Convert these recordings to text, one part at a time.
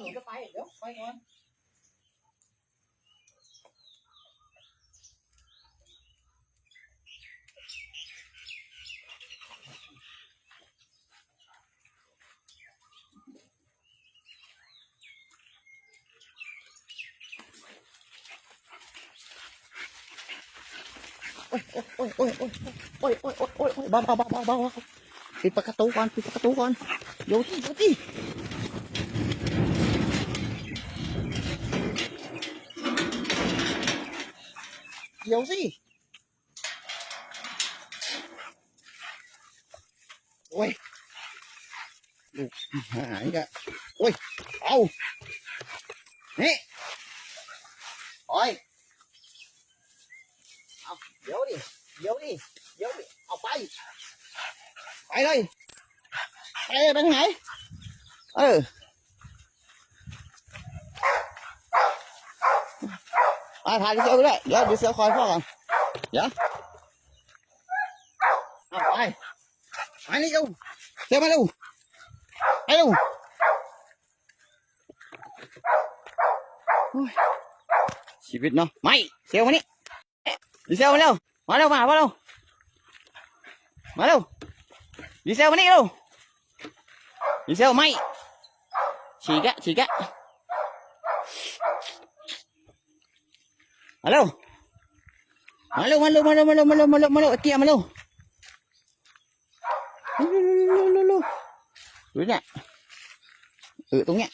หนูจะไปเดี๋ยวไปก่อนโอ้ยโอ้ยโอ้ยโอ้ยโอ้ยโอ้ยโอ้ยโอ้ยโอ้ยเบาเบาเบาเบาเบาปิดประตูก่อนปิดประตูก่อนโยที่โยที่ เดี๋ยวสิโอ้ยลูกหายกะโอ้ยเอานี่โอ้ยเอาเดี๋ยวดิเดี๋ยวดิเดี๋ยวดิเอาไปไปเลยไปเลยไปทางไหนเออ อาถ่ายดิเซลก็ได้เดี๋ยวดิเซลคอยพ่อก่อนเดี๋ยวไปไปนี่เร็วเร็วมาเร็วไปเร็วชีวิตเนาะไม่เซลมานี่ดิเซลมาเร็วมาเร็วมามาเร็วมาเร็วดิเซลมานี่เร็วดิเซลไม่ฉีกอะฉีกอะ Malo. Malo, malo, malo, malo, malo, malo, malo. Tia, malo. Lô, lô, lô. Đúng nè Ừ, đúng nghe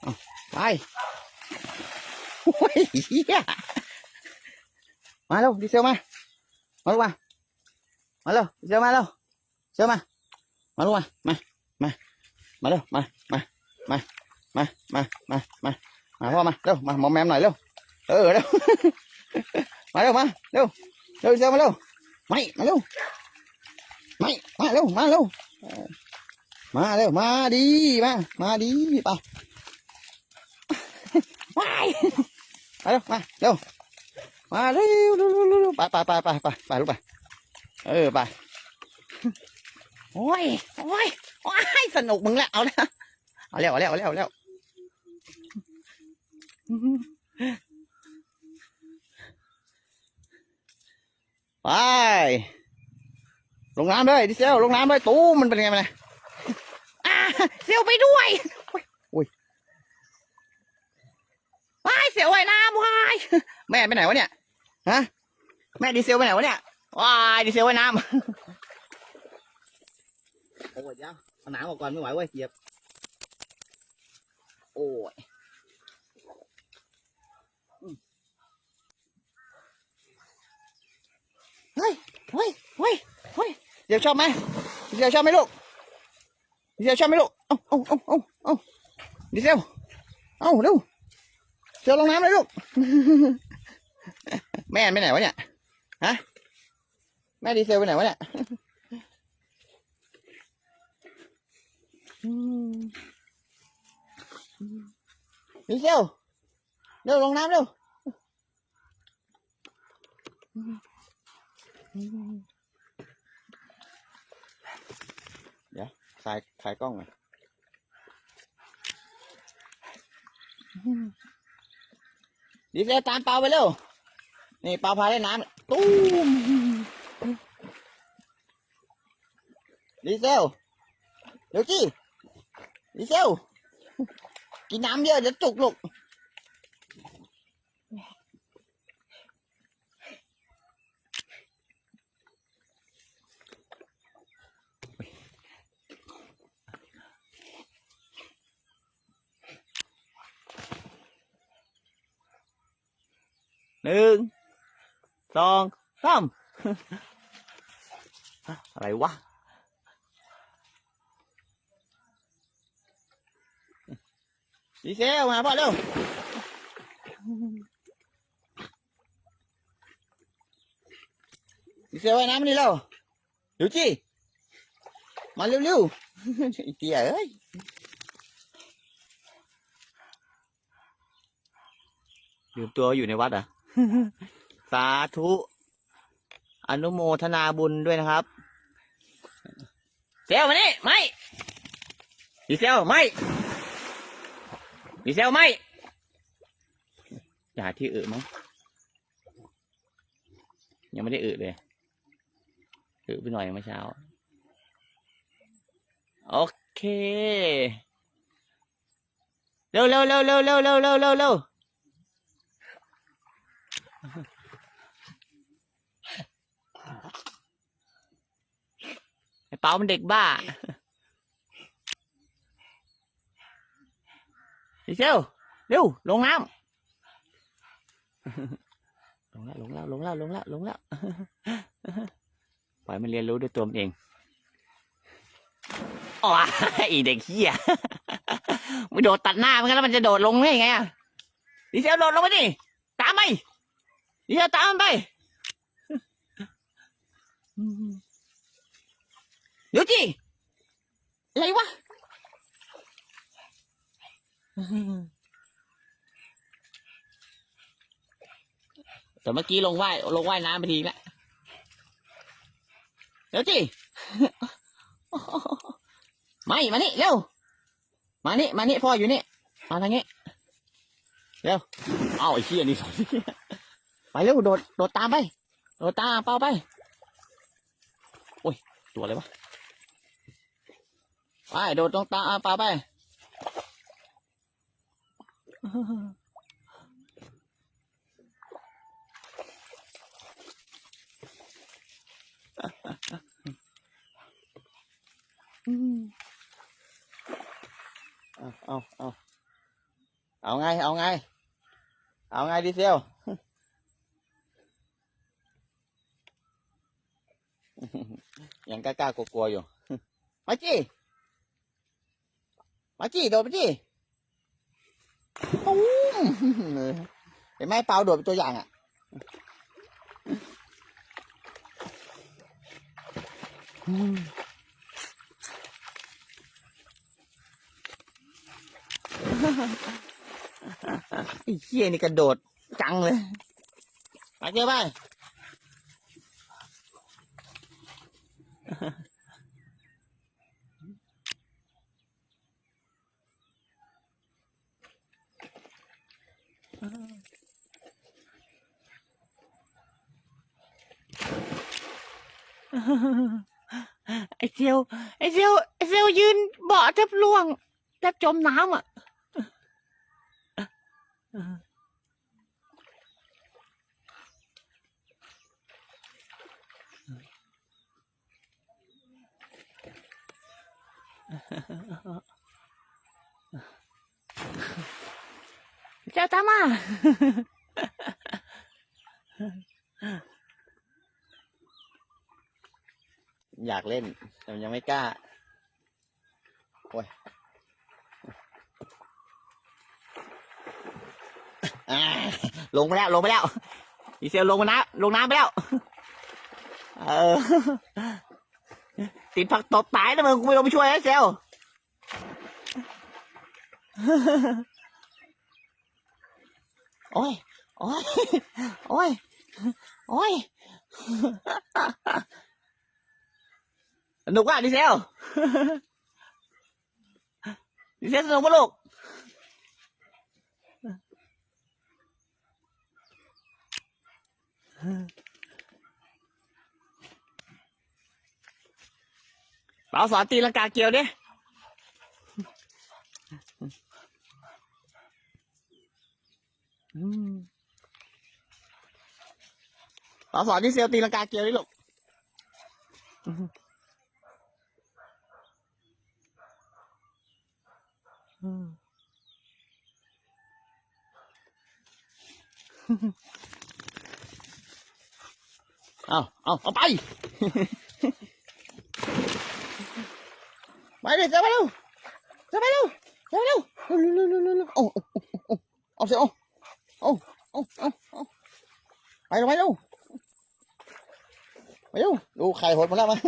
ờ, Ai. Ôi, yeah. Malo, à. đi xem mà. Malo mà. Malo, đi xem malo. Xem mà. Malo mà, mà, mà. Mà đâu, mà, mà, mà, mà, mà, mà, mà. Mà, mà, đâu, mà, mồm em này đâu. เออเร็วมาเร็วมาเร็วเร็วเร็วมาเร็วไม่มาเร็วไม่มาเร็วมาเร็วมาเร็วมาดีมามาดีไปว้ามาเร็วมาเร็วมาเร็วเร็วเร็วเร็วไปไปไปไปไปไปลูกไปเออไปโอ้ยโอ้ยโอ้ยสนุกมึงแล้วเอาแล้วเอาแล้วเอาแล้วเอาแล้วเอาแล้ว ไป ลงน้ำเลยดิเซลลงน้ำเลยตู้มมันเป็นไงมันเนี่ยอ่าเซลไปด้วยโอ้ยโอ้ยว้ายเซลว่ายน้ำว้ายแม่ไปไหนวะเนี่ยฮะแม่ดีเซลไปไหนวะเนี่ยว้ายดีเซลว่ายน้ำโอ้ยยังเอาหนังออกก่อนไม่ไหวเว้ยเหยียบโอ้ย เฮ้ยเฮ้ยเฮ้ยเฮ้ยเดี๋ยวชอบไหมดีเซลชอบไหมลูกเดีเซลชอบไหมลูกเอ้าเอ้าเอ้าเอ้าเอ้าดีเซลเอ้าเร็วเซลลงน้ำเลยลูกแม่ไปไหนวะเนี่ยฮะแม่ดีเซลไปไหนวะเนี่ยดีเซลเร็วลงน้ำเร็ว เดี๋ยวถ่ายถ่ายกล้องหน่อยดีเซลตามเปาไปเร็ว นี่เปาพาเล่นน้ำตู้มดีเซลเดี๋ยวจีดีเซลกินน้ำเยอะเดี๋ยวจุกลูก หนึ่งสองสามอะไรวะดีเซลมาพ่อเร็วดีเซลไว้น้ำนี่เร็วเดี๋ยวจีมาเร็วๆเตี้ยเอ้ยลืมตัวอยู่ในวัดอะ สาธุ อนุโมทนาบุญด้วยนะครับเซลมานี่ไม่ดีเซลไม่ดีเซลไหมอย่าที่อึมั้งยังไม่ได้อึเลยอึไปหน่อยเมื่อเช้า โอเค เร็วเร็วเร็วเร็วเร็วเร็วเร็วเร็วเร็ว ไอ้เปามันเด็กบ้าดีเซลเร็วลงน้ำลงแล้วลงแล้วลงแล้วลงแล้วลงแล้วปล่อยมันเรียนรู้ด้วยตัวมันเองอ๋อไอเด็กเหี้ยมันโดดตัดหน้ามันแล้วมันจะโดดลงได้ยังไงอะดีเซลโดดลงไปดิตามไป ดีเซลตามไปเดี๋ยวจีอะไรวะแต่เมื่อกี้ลงว่ายลงว่ายน้ำไปทีละเดี๋ยวจีไม่มานี่เร็วมานี่มานี่พ่ออยู่นี่มาทางนี้เร็วเอาไอ้เชี่ยนี่ ไปเร็วโดดโดดตามไปโดดตามเป้าไป โอ้ย ตัวอะไรวะ ไปโดดตรงตามเป้าไปเอาเอาเอาเอาไง เอาไง เอาไงดีเซล ยังกล้าๆกลัวๆอยู่ มาจี้ มาจี้ โดดไปจี้ตุ้มเห็นไหมเปล่าโดดเป็นตัวอย่างอะ ไอ้เหี้ยนี่กระโดดจังเลยไปเจอไป ไอ้เซียวไอ้เซียวไอ้เซียวยืนเบาะแทบล่วงแทบจมน้ำอะ เจ้าตามาอยากเล่น แต่ยังไม่กล้า โอ้ยลงไปแล้ว ลงไปแล้วดีเซลลงมาน้ำลงน้ำไปแล้ว เออ ติดผักตบตายนะมึงกูไม่ลงไปช่วยนะเซลโอ้ย โอ้ย โอ้ย โอ้ยสนุกว่ะดีเซลดีเซลสนุกปะลูกเปาสอนตีลังกาเกียวดิเราสอนที่เซลตีลังกาเกียวดิลูกเอาเอาเอาไป ไปดิเซลไปเร็วเซลไปเร็วเซลไปเร็วเร็วเร็วเร็วเร็วโอ้โอ้โอ้เอาเซลโอ้โอ้โอ้โอ้ไปเร็วไปเร็วไปดูดูไข่หดหมาแล้วมั้ง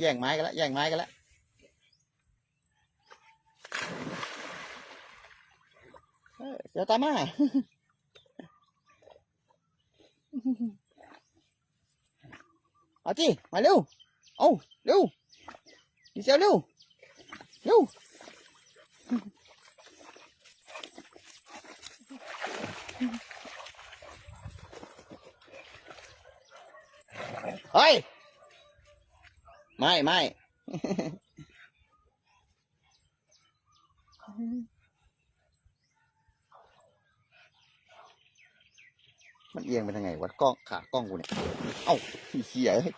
แย่งไม้กันแล้วแย่งไม้กันแล้วเดี๋ยวตามมาเอาจีมาเร็วเอาเร็วดีเซลเร็วเร็วเฮ้ยไม่ไม่ เอียงไปทางไงวัดกล้องขากล้องกูเนี่ย เอ้าเหี้ยอ้ย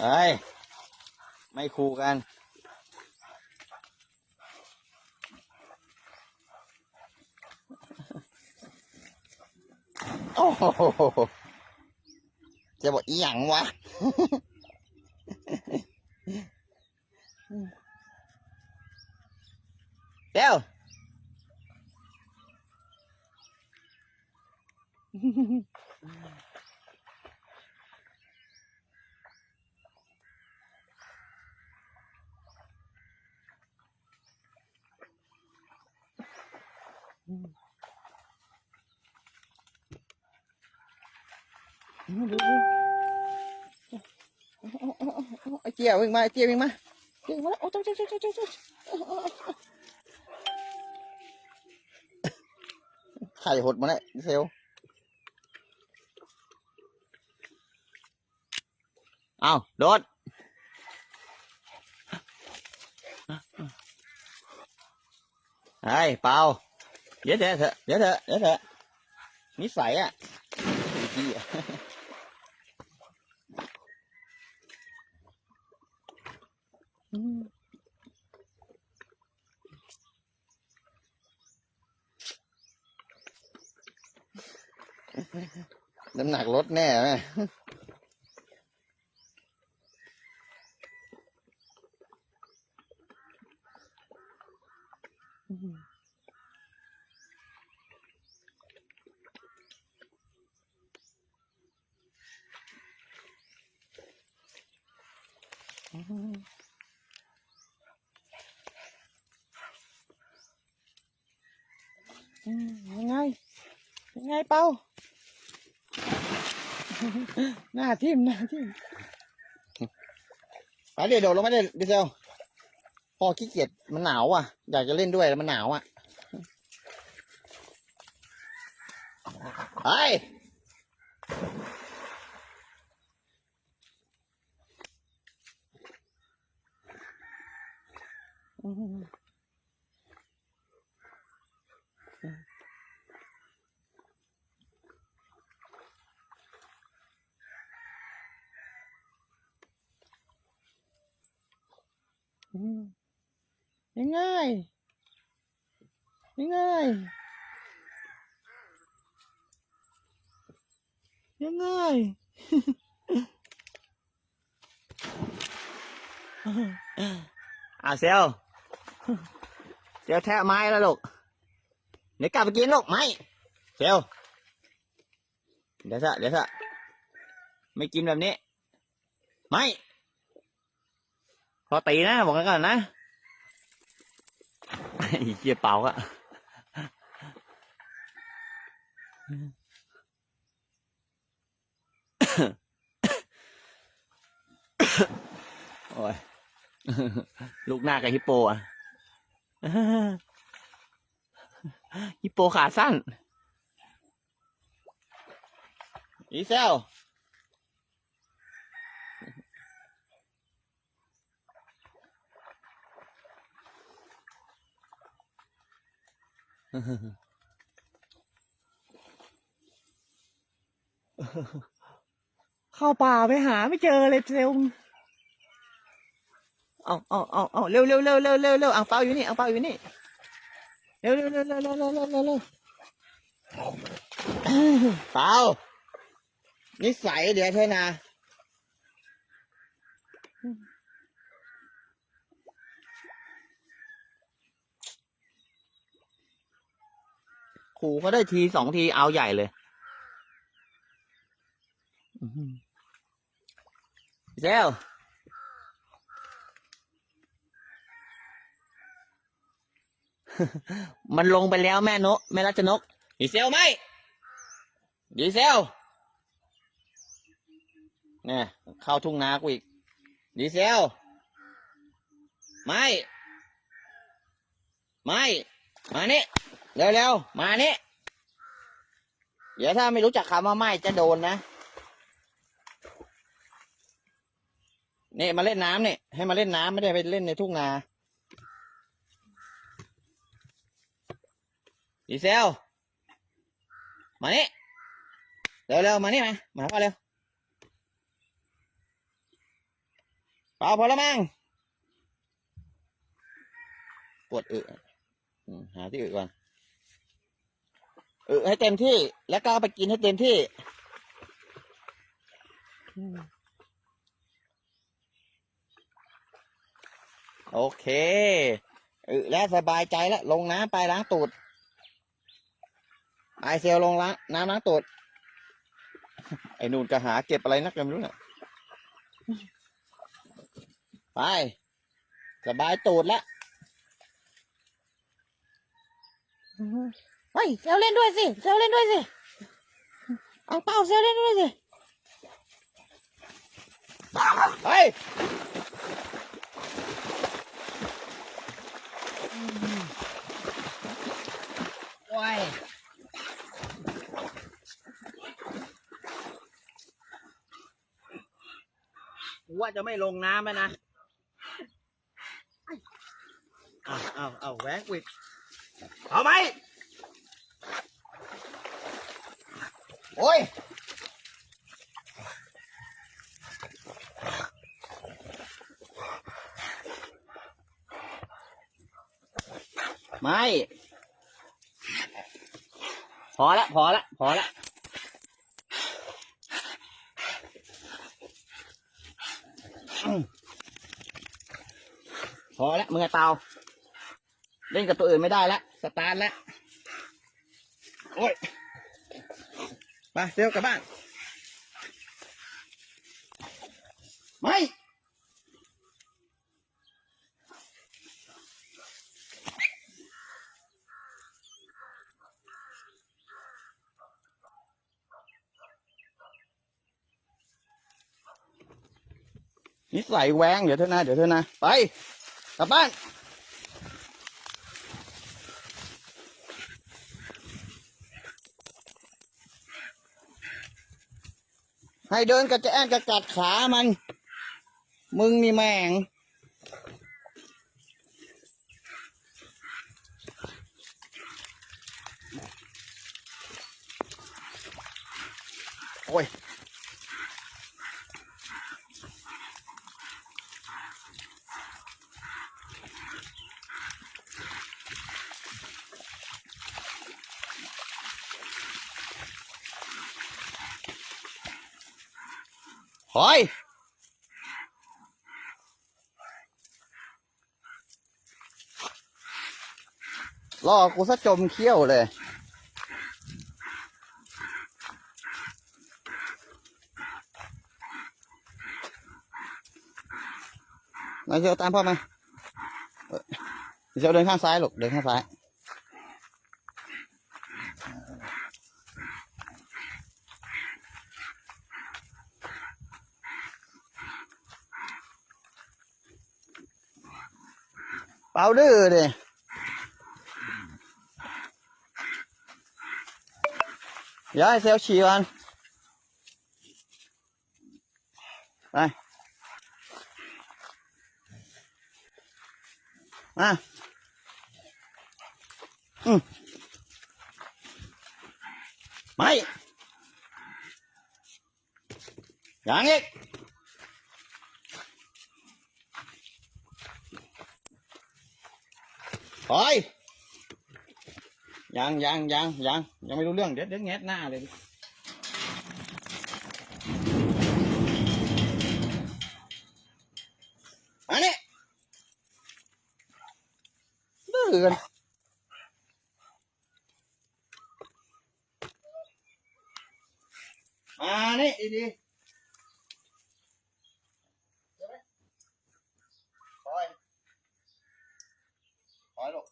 เอ้ย ไม่คูกัน โอ้โหจะบอกอีหยังวะ เดี๋ยว ไอ้ เจียวิ่งมาไอเจียวิ่งมาวิ่งมาแล้วโอ้จ้าจ้าจ้าจ้าจ้าไข่หดมาเนี่ยเซลเอาโดดไอ้เปล่าเดี๋ยวเถอเถอะเดี๋ยวเถอะเดี๋ยวเถอะนิสัยอะ รถแน่ไหม หน้าทิ่มหน้าทิ่มไปเดี๋ยวโดดลงมาเดี๋ยวเดี๋ยวเซลพอขี้เกียจมันหนาวอะ อยากจะเล่นด้วยแล้วมันหนาวอะไปอืม ยังไงยังไงยังไงอ่าเซลเซลแทะไม้แล้วลูกเดี๋ยวกลับไปกินลูกไม่เซลเดี๋ยวซะเดี๋ยวซะไม่กินแบบนี้ ไม่ พอตีนะบอกกันก่อนนะไอ้เกียเป่าอะโอ้ยลูกหน้ากับฮิปโปอะฮิปโปขาสั้นอีเซล เข้าป่าไปหาไม่เจอเลยเซลเอาเอาเอาเอาเร็วเร็วเร็วเร็วเร็วเร็วอ่างเปาอยู่นี่อ่างเปาอยู่นี่เร็วเร็วเร็วเร็วเร็วเร็วเร็วเร็วเปานิสัยเดี๋ยวเธอนะ ขู่เขาได้ทีสองทีเอาใหญ่เลยอื้อหือพี่เซลมันลงไปแล้วแม่นกแม่รัชนกดีเซลไหมดีเซลเนี่ยเข้าทุ่งนากูอีกดีเซลไม่ไม่มานี่ เร็วๆ มานี่ เดี๋ยวถ้าไม่รู้จักคำว่าไม่จะโดนนะ นี่มาเล่นน้ำนี่ ให้มาเล่นน้ำไม่ได้ไปเล่นในทุ่งนาดีเซล มานี่ เร็วๆ มานี่มามาพ่อเร็วเปล่าพอแล้วมั้งปวดอึอหาที่อึก่อน เอึให้เต็มที่ แล้วก็เอาไปกินให้เต็มที่ โอเคเอึแล้วสบายใจแล้ว ลงน้ำไปล้างตูดไอเซลลงล้างน้ำล้างตูด ไอ้นูนจะหาเก็บอะไรนักก็ไม่รู้เน่ะไป สบายตูดแล้ว เฮ้ยเซลเล่นด้วยสิเซลเล่นด้วยสิเอาเป้าเซลเล่นด้วยสิเฮ้ยว้ายว่าจะไม่ลงน้ำแล้วนะเอาเอาเอาแหวกวิดเอาไหม โอ้ยไม่ พอละ พอละ พอละพอละมึงไอ้เตาเล่นกับตัวอื่นไม่ได้ละสตาร์ทแล้วโอ้ย ไปเซลกลับบ้าน ไม่ นิสัยแหวงเดี๋ยวเถอะนะ เดี๋ยวเถอะนะ ไป กลับบ้าน ให้เดินกระจะแอนกระกัดขามัน มึงนี่แม่งโอ้ย หอยล่อกูซะจมเขี้ยวเลยนายเชียวตามพ่อมาเอ้ยเชียวเดินข้างซ้ายลูกเดินข้างซ้าย เปล่าดื้อดิอย่าให้เซลล์ฉี่ก่อนไปมาอืมไม่อย่างอีก ถอยยังยังยังยังยังไม่รู้เรื่องเดี๋ยวเดี๋ยวแงะหน้าเลยมานี่ดื้อกัน มานี่ดีๆเดี๋ยวไหมคอยคอยลูก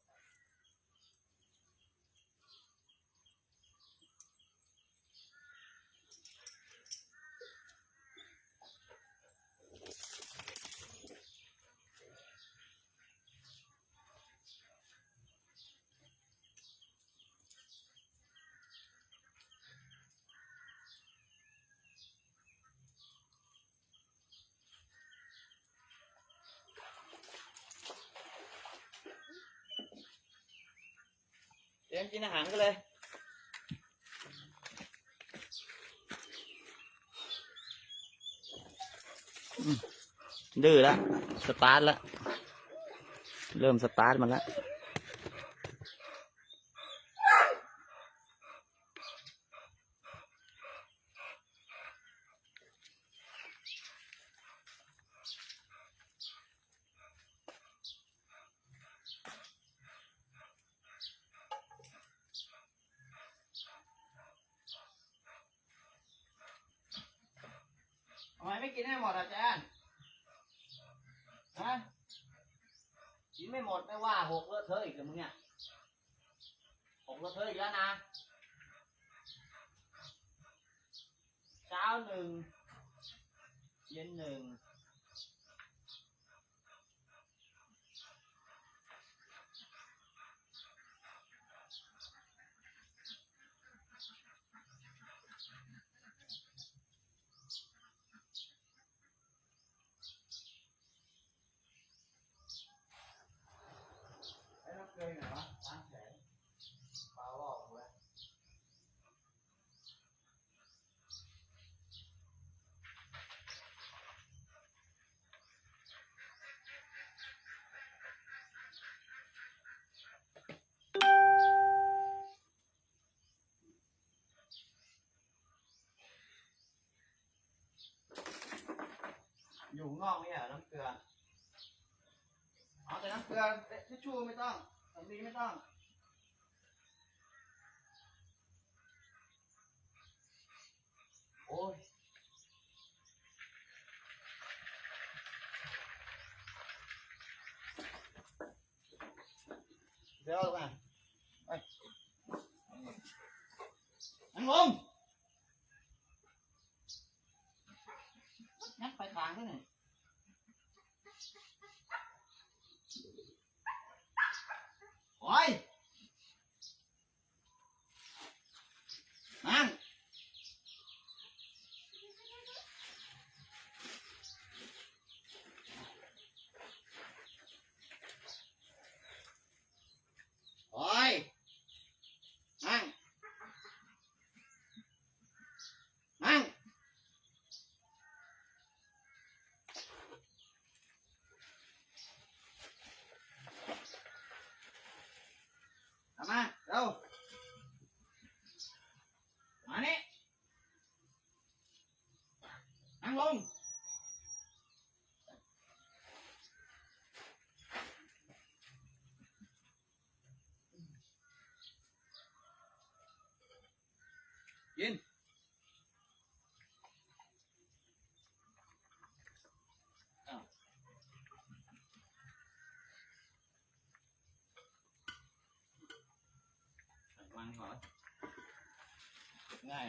เตรียมกินอาหารกันเลย ดื้อละ สตาร์ทละ เริ่มสตาร์ทมันแล้ว กินให้หมดอาจารย์ฮะกินไม่หมดไม่ว่าหกเลอะเทอะอีกเลยมึงเนี่ยหกเลอะเทอะอีกแล้วนะเช้าหนึ่งเย็นหนึ่ง ไอ้น้ำเกลืออยู่ไหนวะล้างแผลปลาลอกเว้ยอยู่ข้าง นอกไม่เหรอน้ำเกลือ เอาแต่น้ำเกลือทิชชู่ไม่ต้องสำลีไม่ต้อง โอ้ย เดี๋ยวเอามาไปนั่งลงงัดไปทางด้วยนี่ โอ้ยนั่งโอ้ยนั่งนั่งเอามาเร็วมานี่นั่งลง กิน อ้าว วางก่อนง่า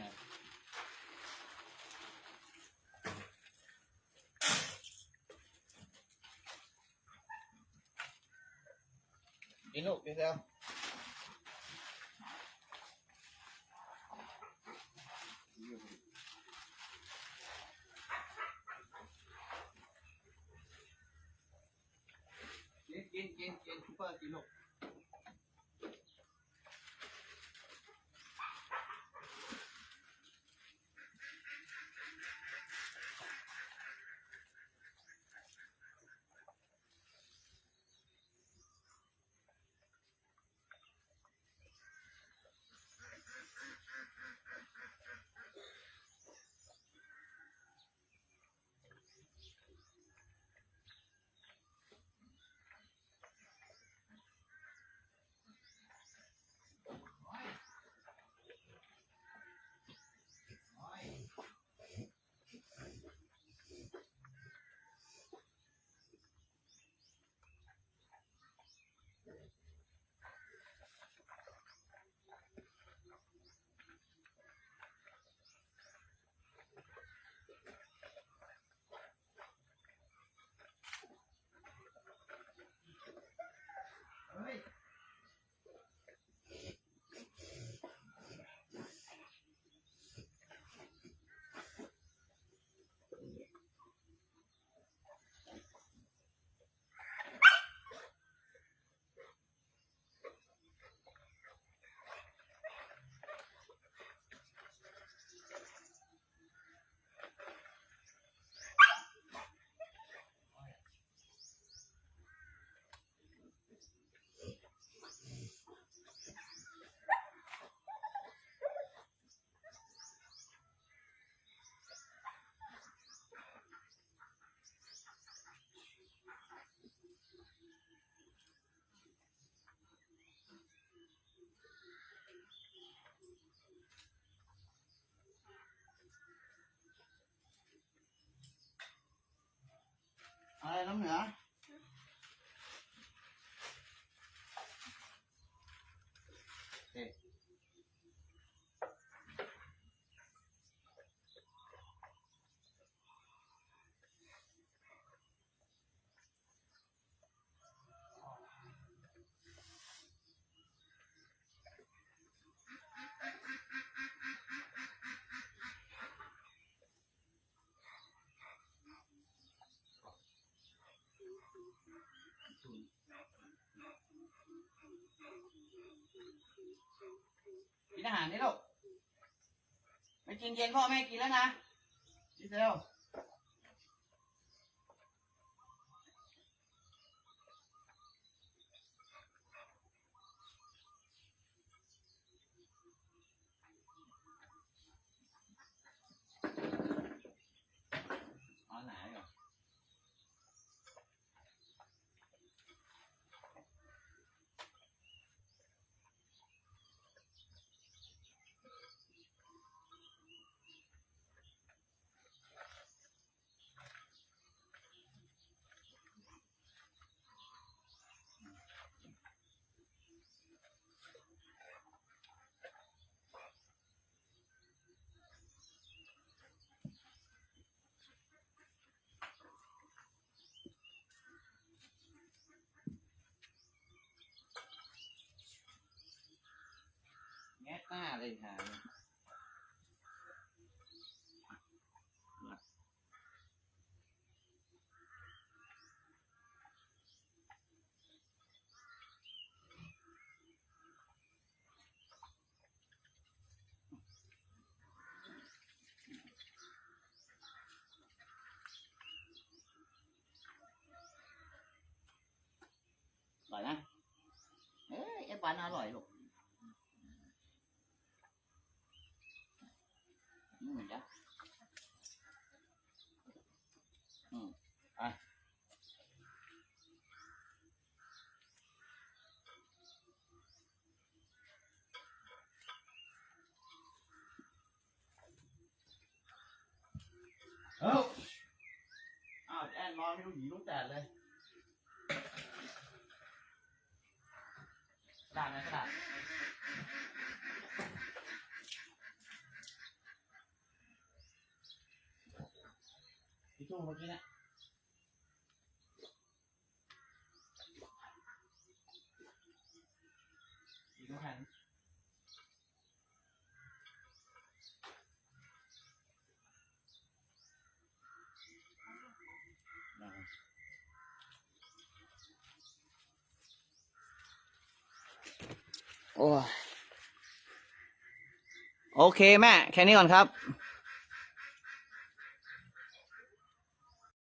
小米 อาหารนี่ลูกไม่กินเย็นพ่อแม่กินแล้วนะดีเซล งะหน้าเลยค่ะอร่อยนะเอ้ยแอปเปันอร่อยลูก อืมจ้ะอืมไป เอ้าอ้าวแอนนอนไม่รู้หญิงรู้แต่เลยกระดาษไหนกระดาษทิชชู่เมื่อกี้เนี่ยอีกน้ำแข็งนะครับ โอ้โอเคแม่ แค่นี้ก่อนครับ